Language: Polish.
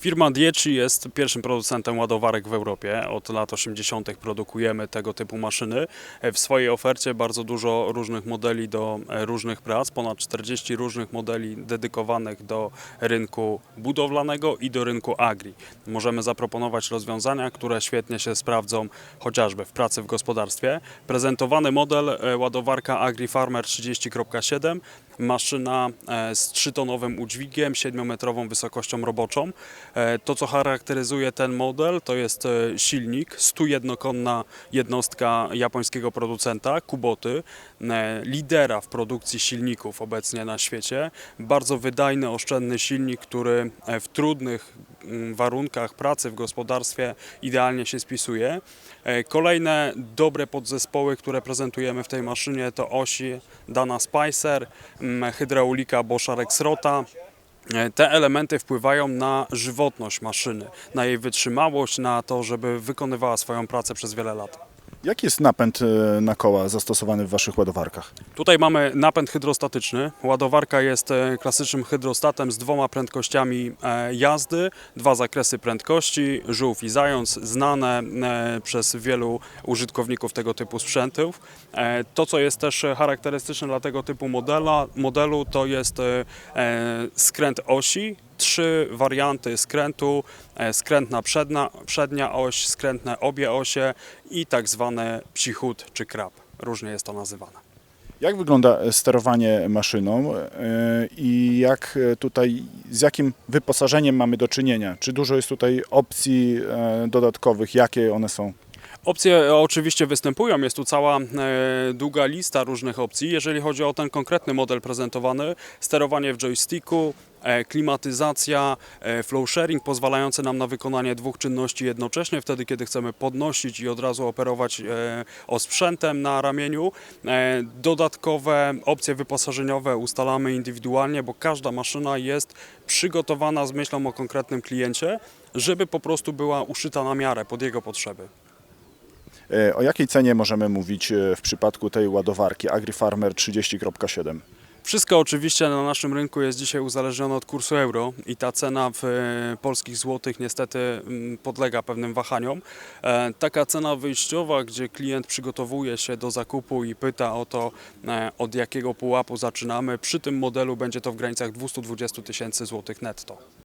Firma Dieci jest pierwszym producentem ładowarek w Europie. Od lat 80. produkujemy tego typu maszyny. W swojej ofercie bardzo dużo różnych modeli do e, różnych prac, ponad 40 różnych modeli dedykowanych do rynku budowlanego i do rynku agri. Możemy zaproponować rozwiązania, które świetnie się sprawdzą chociażby w pracy w gospodarstwie. Prezentowany model e, ładowarka Agri Farmer 30.7 maszyna e, z 3-tonowym udźwigiem, 7-metrową wysokością roboczą. E, To, co charakteryzuje ten model, to jest e, silnik, 101-konna jednostka japońskiego producenta, Kuboty, lidera w produkcji silników obecnie na świecie. Bardzo wydajny, oszczędny silnik, który w trudnych warunkach pracy w gospodarstwie idealnie się spisuje. E, Kolejne dobre podzespoły, które prezentujemy w tej maszynie to osi Dana Spicer, mm, hydraulika Boscha Rexrota. E, Te elementy wpływają na żywotność maszyny, na jej wytrzymałość, na to, żeby wykonywała swoją pracę przez wiele lat. Jaki jest napęd e, na koła zastosowany w Waszych ładowarkach? Tutaj mamy napęd hydrostatyczny. Ładowarka jest e, klasycznym hydrostatem z dwoma prędkościami e, jazdy, dwa zakresy prędkości, żółw i zając, znane przez wielu użytkowników tego typu sprzętów. To, co jest też charakterystyczne dla tego typu modela, modelu, to jest skręt osi, trzy warianty skrętu, e, skrętna przednia, przednia oś, skrętne obie osie i tak zwany psi chód czy krab. Różnie jest to nazywane. Jak wygląda e, sterowanie maszyną e, i jak tutaj, z jakim wyposażeniem mamy do czynienia? Czy dużo jest tutaj opcji dodatkowych? Jakie one są? Opcje oczywiście występują, jest tu cała długa lista różnych opcji. Jeżeli chodzi o ten konkretny model prezentowany, sterowanie w joysticku, klimatyzacja, e, flow sharing pozwalające nam na wykonanie dwóch czynności jednocześnie, wtedy kiedy chcemy podnosić i od razu operować e, osprzętem na ramieniu. E, Dodatkowe opcje wyposażeniowe ustalamy indywidualnie, bo każda maszyna jest przygotowana z myślą o konkretnym kliencie, żeby po prostu była uszyta na miarę pod jego potrzeby. E, O jakiej cenie możemy mówić e, w przypadku tej ładowarki AgriFarmer 30.7? Wszystko oczywiście na naszym rynku jest dzisiaj uzależnione od kursu euro i ta cena w e, polskich złotych niestety mm, podlega pewnym wahaniom. E, Taka cena wyjściowa, gdzie klient przygotowuje się do zakupu i pyta o to, e, od jakiego pułapu zaczynamy, przy tym modelu będzie to w granicach 220 tysięcy złotych netto.